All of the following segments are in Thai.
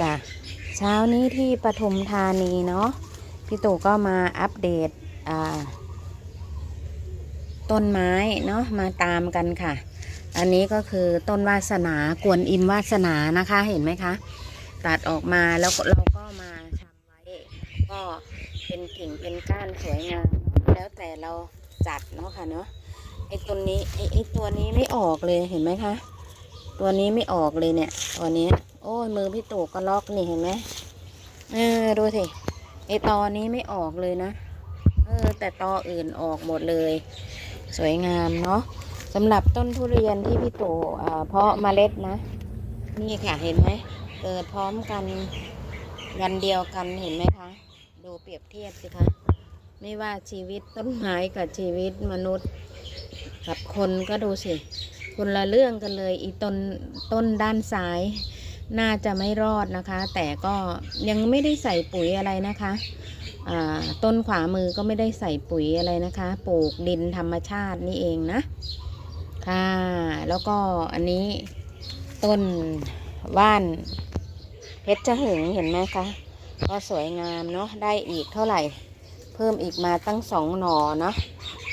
จ้ะเช้านี้ที่ปทุมธานีเนาะพี่ตู่ก็มาอัปเดตต้นไม้เนาะมาตามกันค่ะ อันนี้ก็คือต้นวาสนากวนอิมวาสนานะคะเห็นไหมคะตัดออกมาแล้วเราก็มาชำไว้ ก็เป็นกิ่งเป็นก้านสวยงามเนแล้วแต่เราจัดเนาะค่ะเนาะไอ้ต้นนี้ไอ้ไอ้ตัวนี้ไม่ออกเลยเห็นไหมคะ ตัวนี้ไม่ออกเลยเนี่ยตัวนี้ โอ้ยมือพี่ตู่ก็ล็อกนี่เห็นไหมเออดูสิไอตอนี้ไม่ออกเลยนะ เออ แต่ตออื่นออกหมดเลย สวยงามเนาะสำหรับต้นทุเรียนที่พี่ตู่อ่าเพาะเมล็ดนะ นี่ค่ะเห็นไหมเกิดพร้อมกันวันเดียวกันเห็นไหมคะ ดูเปรียบเทียบสิคะ ไม่ว่าชีวิตต้นไม้กับชีวิตมนุษย์ กับคนก็ดูสิคนละเรื่องกันเลย อีต้นต้นด้านซ้าย น่าจะไม่รอดนะคะ แต่ก็ยังไม่ได้ใส่ปุ๋ยอะไรนะคะอ่าต้นขวามือก็ไม่ได้ใส่ปุ๋ยอะไรนะคะ ปลูกดินธรรมชาตินี่เองนะ ค่ะ แล้วก็อันนี้ต้นว่านเพชรจะหึงเห็นไหมคะ ก็สวยงามเนาะ ได้อีกเท่าไหร่ เพิ่มอีกมาตั้งสองหนอเนาะ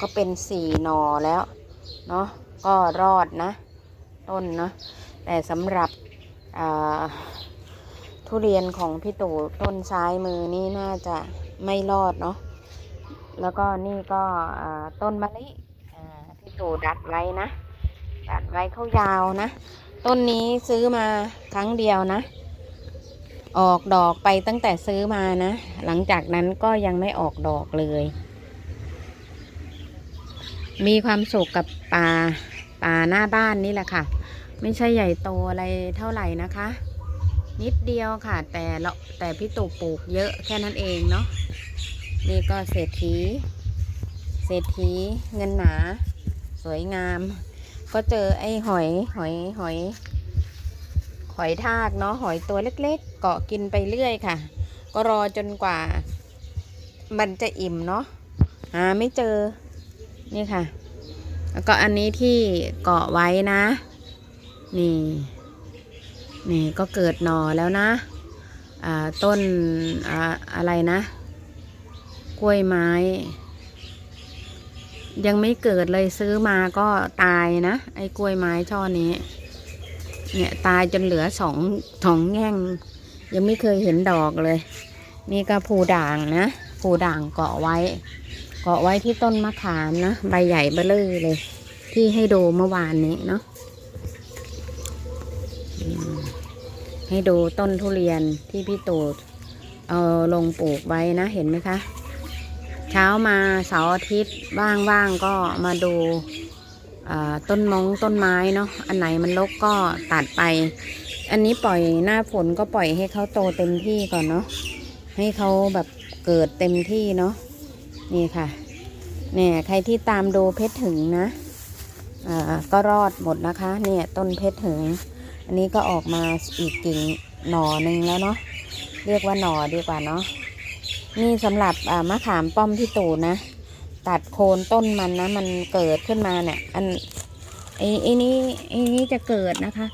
ก็เป็นสี่หนอแล้ว เนาะ ก็รอดนะ ต้นเนาะ แต่สำหรับ ทุเรียนของพี่ตู่ต้นซ้ายมือนี่น่าจะไม่รอดเนาะแล้วก็นี่ก็ต้นมะลิพี่ตู่ดัดไว้นะ ดัดไว้เข้ายาวนะ ต้นนี้ซื้อมาครั้งเดียวนะ ออกดอกไปตั้งแต่ซื้อมานะ หลังจากนั้นก็ยังไม่ออกดอกเลย มีความสุขกับป่าป่าหน้าบ้านนี่แหละค่ะ ไม่ใช่ใหญ่โตอะไรเท่าไหร่นะคะ นิดเดียวค่ะ แต่เราแต่พี่ตู่ปลูกเยอะแค่นั้นเองเนาะนี่ก็เศรษฐีเศรษฐีเงินหนา สวยงาม ก็เจอไอ้หอยหอยหอย หอยทากเนาะหอยตัวเล็กๆ เกาะกินไปเรื่อยค่ะ ก็รอจนกว่า มันจะอิ่มเนาะหาไม่เจอนี่ค่ะ แล้วก็อันนี้ที่เกาะไว้นะ นี่นี่ก็เกิดหน่อแล้วนะอ่าต้นอ่าอะไรนะ กล้วยไม้ ยังไม่เกิดเลยซื้อมาก็ตายนะ ไอ้กล้วยไม้ช่อนี้ เนี่ยตายจนเหลือสองสองแง่ง ยังไม่เคยเห็นดอกเลย นี่ก็ภูด่างนะภูด่างเกาะไว้ เกาะไว้ที่ต้นมะขามนะ ใบใหญ่เบ้อเลยเลย ที่ให้ดูเมื่อวานนี้เนาะอืม ให้ดูต้นทุเรียนที่พี่ตูดเอาลงปลูกไว้นะเห็นไหมคะ เช้ามาเสาร์อาทิตย์ว่างๆก็มาดูต้นมงต้นไม้เนาะอันไหนมันรกก็ตัดไป อันนี้ปล่อยหน้าฝนก็ปล่อยให้เขาโตเต็มที่ก่อนเนาะให้เขาแบบเกิดเต็มที่เนาะนี่ค่ะเนี่ยใครที่ตามดูเพชรถึงนะอ่าก็รอดหมดนะคะ เนี่ยต้นเพชรถึง อันนี้ก็ออกมาอีกกิ่งหน่อหนึ่งแล้วเนาะเรียกว่าหน่อดีกว่าเนาะนี่สำหรับมะขามป้อมที่ตูนะ ตัดโคนต้นมันนะ มันเกิดขึ้นมาเนี่ย อันไอ้ไอ้นี้ไอ้นี้จะเกิดนะคะ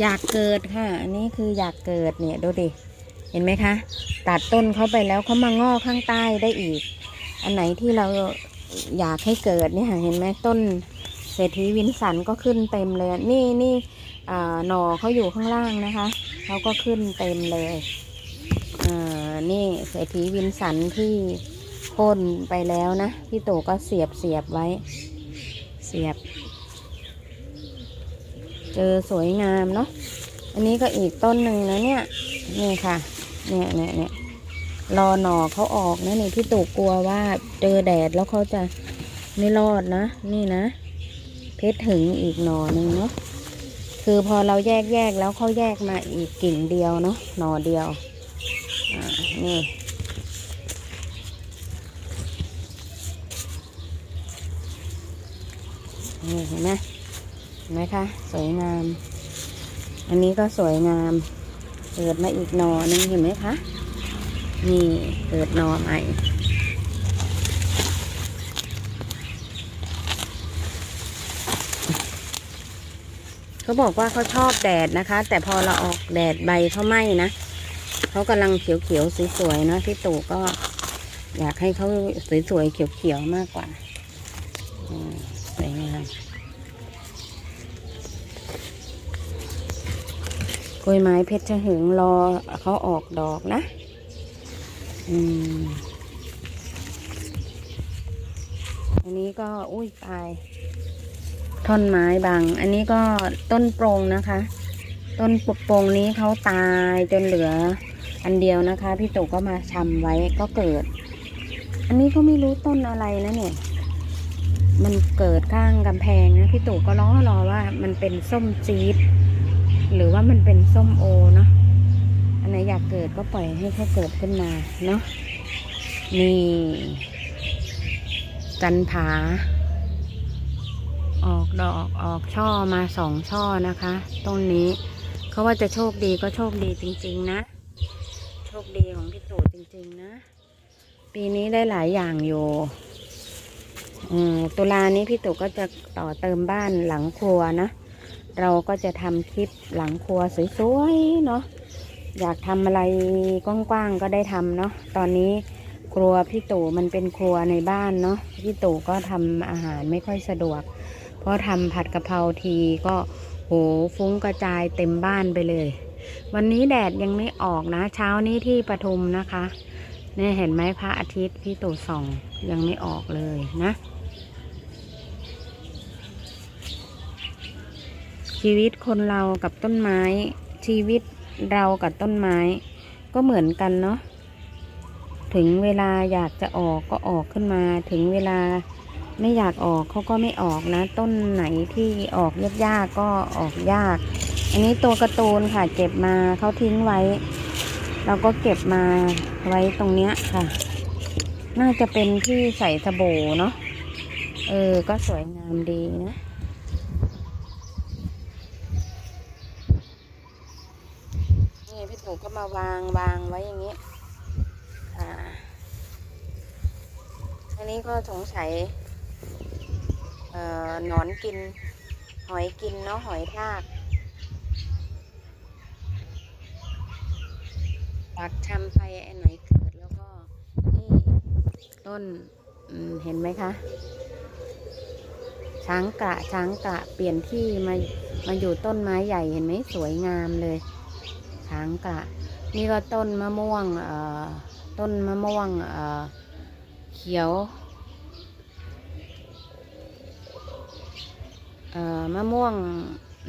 อยากเกิดค่ะ อันนี้คืออยากเกิดเนี่ยดูดิเห็นไหมคะ ตัดต้นเขาไปแล้วเขามางอกข้างใต้ได้อีก อันไหนที่เราอยากให้เกิดเนี่ยค่ะเห็นไหมต้น เศรษฐีวินสันก็ขึ้นเต็มเลย นี่นี่หน่อเขาอยู่ข้างล่างนะคะเขาก็ขึ้นเต็มเลยอ่านี่เศรษฐีวินสันที่โค่นไปแล้วนะพี่ตู่ก็เสียบเสียบไว้ เสียบ เจอสวยงามเนาะอันนี้ก็อีกต้นหนึ่งนะเนี่ยนี่ค่ะ เนี่ยเนี่ยเนี่ยรอหน่อเขาออกนะนี่พี่ตู่กลัวว่าเจอแดดแล้วเขาจะไม่รอดนะ นี่นะ เพชรถึงอีกหน่อหนึ่งเนาะคือพอเราแยกแยกแล้วเขาแยกมาอีกกิ่งเดียวเนาะหน่อเดียวอ่านี่นี่เห็นไหมเห็นไหมคะสวยงาม อันนี้ก็สวยงาม เกิดมาอีกหนอหนึงเห็นไหมคะ นี่เกิดหนอใหม่ เขาบอกว่าเขาชอบแดดนะคะ แต่พอเราออกแดดใบเขาไหม้นะเขากำลังเขียวๆสวยๆนะพี่ตู่ก็อยากให้เขาสวยๆเขียวๆมากกว่าอืมสวยงามกล้วยไม้เพชรหึงรอเขาออกดอกนะ อืมอันนี้ก็อุ้ยตาย ท่อนไม้บาง อันนี้ก็ต้นโปรงนะคะ ต้นปุกโปรงนี้เขาตายจนเหลืออันเดียวนะคะ พี่ตู่ก็มาชำไว้ก็เกิด อันนี้ก็ไม่รู้ต้นอะไรนะเนี่ย มันเกิดข้างกำแพงนะพี่ตู่ก็ร้องรอว่ามันเป็นส้มจี๊ดหรือว่ามันเป็นส้มโอเนาะอันไหนอยากเกิดก็ปล่อยให้เขาเกิดขึ้นมาเนาะนี่จันผา ออกดอกออกช่อมาสองช่อนะคะต้นนี้เขาว่าจะโชคดีก็โชคดีจริง ๆ นะ โชคดีของพี่ตู่จริง ๆ นะ ปีนี้ได้หลายอย่างอยู่ตุลานี้พี่ตู่ก็จะต่อเติมบ้านหลังครัวนะ เราก็จะทำคลิปหลังครัวสวยๆเนาะอยากทำอะไรกว้างๆก็ได้ทำเนาะตอนนี้ครัวพี่ตู่มันเป็นครัวในบ้านเนาะพี่ตู่ก็ทำอาหารไม่ค่อยสะดวก เพราะทำผัดกะเพราทีก็โหฟุ้งกระจายเต็มบ้านไปเลย วันนี้แดดยังไม่ออกนะ เช้านี้ที่ปทุมนะคะเนี่ยเห็นไหมพระอาทิตย์พี่ตู่ส่องยังไม่ออกเลยนะ ชีวิตคนเรากับต้นไม้ ชีวิตเรากับต้นไม้ ก็เหมือนกันเนาะถึงเวลาอยากจะออกก็ออกขึ้นมาถึงเวลา ไม่อยากออกเขาก็ไม่ออกนะ ต้นไหนที่ออกยากๆก็ออกยาก อันนี้ตัวกร์ตูนค่ะ เก็บมาเขาทิ้งไว้ เราก็เก็บมาไว้ตรงเนี้ยค่ะ น่าจะเป็นที่ใส่สบู่เนาะเออ ก็สวยงามดีนะนี่พี่ตู่ก็มาวางวางไว้อย่างนี้ อ่า อันนี้ก็สงสัย หนอนกิน หอยกินเนาะหอยทากปักชำไปอันไหนเกิดแล้วก็นี่ต้นเห็นไหมคะ ช้างกะช้างกะเปลี่ยนที่มามาอยู่ต้นไม้ใหญ่เห็นไหมสวยงามเลย ช้างกะนี่ก็ต้นมะม่วงต้นมะม่วงเขียวเอ่อ มะม่วง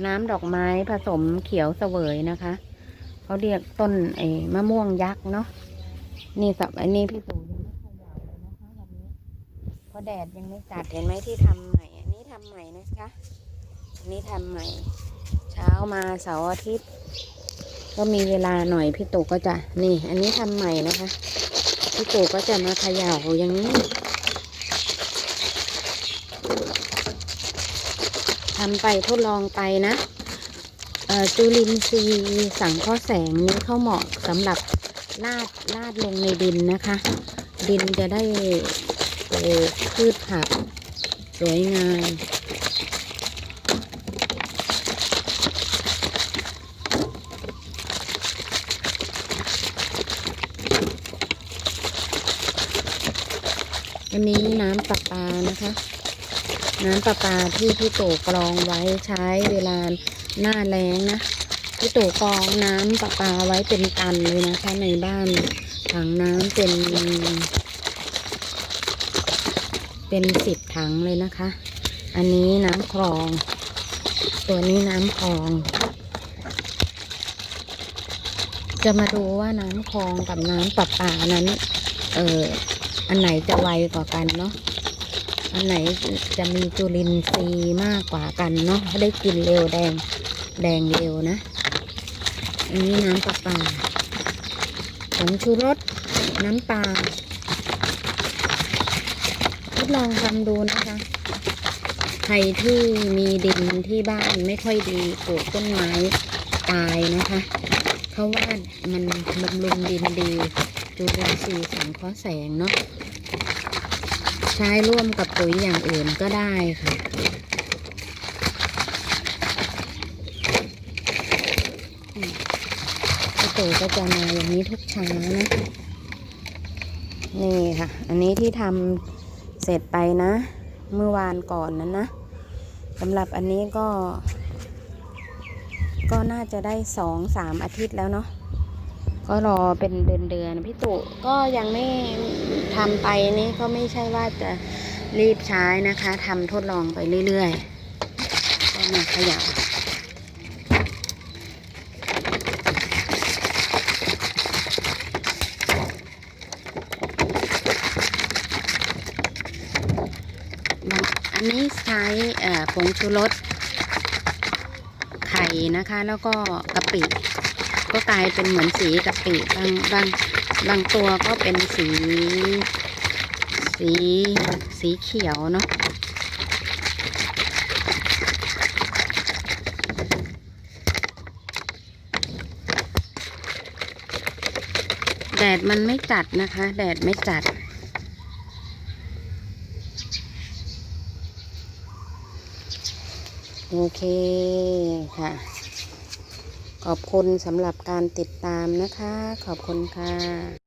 น้ำดอกไม้ผสมเขียวเสวยนะคะเขาเรียกต้นไอ้มะม่วงยักษ์เนาะนี่สับอันนี้พี่ตู่ยังไม่ขยับเลยนะคะวันนี้เพราะแดดยังไม่จัดเห็นไหมที่ทำใหม่ อันนี้ทำใหม่นะคะอันนี้ทำใหม่ เช้ามาเสาร์อาทิตย์ ก็มีเวลาหน่อยพี่ตู่ก็จะนี่ อันนี้ทำใหม่นะคะพี่ตู่ก็จะมาขย่าอย่างนี้ ทำไปทดลองไปนะจุลินทรีย์สังเคราะห์แสงนี้เข้าเหมาะสำหรับลาดลาดลงในดินนะคะ ดินจะได้ปลูกพืชผัก สวยงามอันนี้น้ำประปานะคะ น้ำประปาที่พี่ตูกรองไว้ใช้เวลาหน้าแล้งนะพี่ตูกรองน้ำประปาไว้เป็นตันเลยนะคะในบ้านถังน้ำเป็น เป็นสิบถังเลยนะคะ อันนี้น้ำคลอง ตัวนี้น้ำคลอง จะมาดูว่าน้ำคลองกับน้ำประปานั้น เอออันไหนจะไวกว่ากันเนาะ อันไหนจะมีจุลินทรีย์มากกว่ากันเนาะได้กินเร็วแดงแดงเร็วนะ อันนี้น้ำปลาปลาผงชูรสน้ำปลาทดลองทำดูนะคะ ใครที่มีดินที่บ้านไม่ค่อยดีปลูกต้นไม้ตายนะคะเพราะว่ามันบำรุงดินดีจุลินทรีย์สังเคราะห์แสงเนาะ ใช้ร่วมกับปุ๋ยอย่างอื่นก็ได้ค่ะตูก็จะมาอย่างนี้ทุกเช้านะ นี่ค่ะ อันนี้ที่ทำเสร็จไปนะ เมื่อวานก่อนนั้นนะสำหรับอันนี้ก็ ก็น่าจะได้สองสามอาทิตย์แล้วเนาะ ก็รอเป็นเดือนเดือนพี่ตุก็ยังไม่ทำไปนี่ก็ไม่ใช่ว่าจะรีบใช้นะคะทำทดลองไปเรื่อยๆก็มาขยับอันนี้ใช้ผงชูรสไข่นะคะ แล้วก็กะปิ ก็กลายเป็นเหมือนสีกะปิบางบางบางตัวก็เป็นสี สีสีเขียวเนาะแดดมันไม่จัดนะคะ แดดไม่จัด โอเคค่ะ ขอบคุณสำหรับการติดตามนะคะ ขอบคุณค่ะ